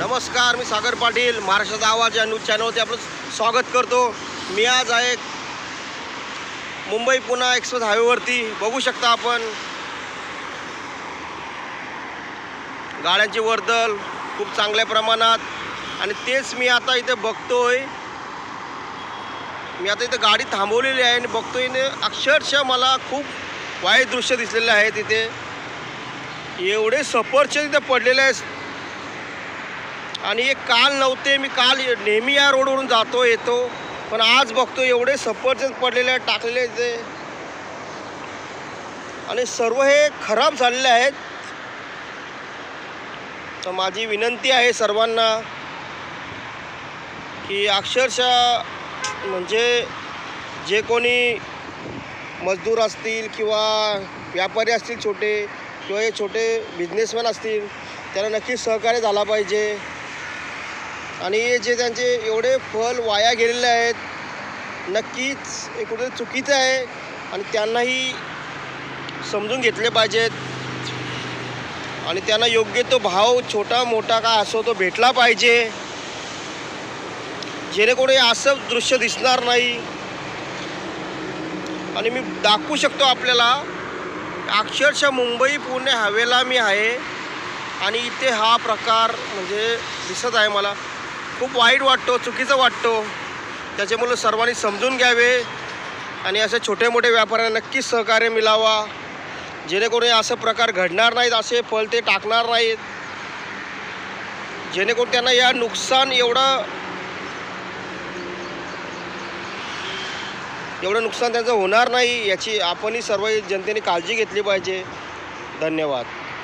नमस्कार मी सागर पाटील महाराष्ट्राचा आवाज या न्यूज चॅनलवरती आपलं स्वागत करतो. मी आज आहे मुंबई पुणे एक्सप्रेस हायवेवरती. बघू शकता आपण. गाड्यांची वर्दल खूप चांगल्या प्रमाणात. आणि तेच मी आता इथे बघतोय. मी आता इथे गाडी थांबवलेली आहे आणि बघतोय अक्षरशः मला खूप वाईट दृश्य दिसलेले आहे तिथे. एवढे सफरचंद इथे पडलेले आहेत. आणि हे काल नव्हते मी काल नेहमी या रोडवरून जातो येतो. पण आज बघतो एवढे सफरचंद पडलेले आहेत टाकलेले ते. आणि सर्व हे खराब झालेले आहेत. तर माझी विनंती आहे सर्वांना की अक्षरशः म्हणजे जे कोणी मजदूर असतील किंवा व्यापारी असतील छोटे किंवा हे छोटे बिझनेसमॅन असतील त्यांना नक्कीच सहकार्य झाला पाहिजे. आणि जे त्यांचे एवढे फल वाया गेलेले आहेत नक्कीच हे कुठे चुकीचं आहे आणि त्यांनाही समजून घेतले पाहिजेत. आणि त्यांना योग्य तो भाव छोटा मोठा काय असो तो भेटला पाहिजे. जेणेकरून असं दृश्य दिसणार नाही. आणि मी दाखवू शकतो आपल्याला अक्षरशः मुंबई पुणे हवेला मी आहे. आणि इथे हा प्रकार म्हणजे दिसत आहे मला. खूप वाईट वाटतो चुकीचं वाटतो. त्याच्यामुळं सर्वांनी समजून घ्यावे आणि असे छोटे मोठे व्यापाऱ्यांना नक्कीच सहकार्य मिळावा. जेणेकरून हे असं प्रकार घडणार नाहीत असे फल ते टाकणार नाहीत. जेणेकरून त्यांना या नुकसान एवढं एवढं नुकसान त्यांचं होणार नाही याची आपणही सर्व जनतेने काळजी घेतली पाहिजे. धन्यवाद.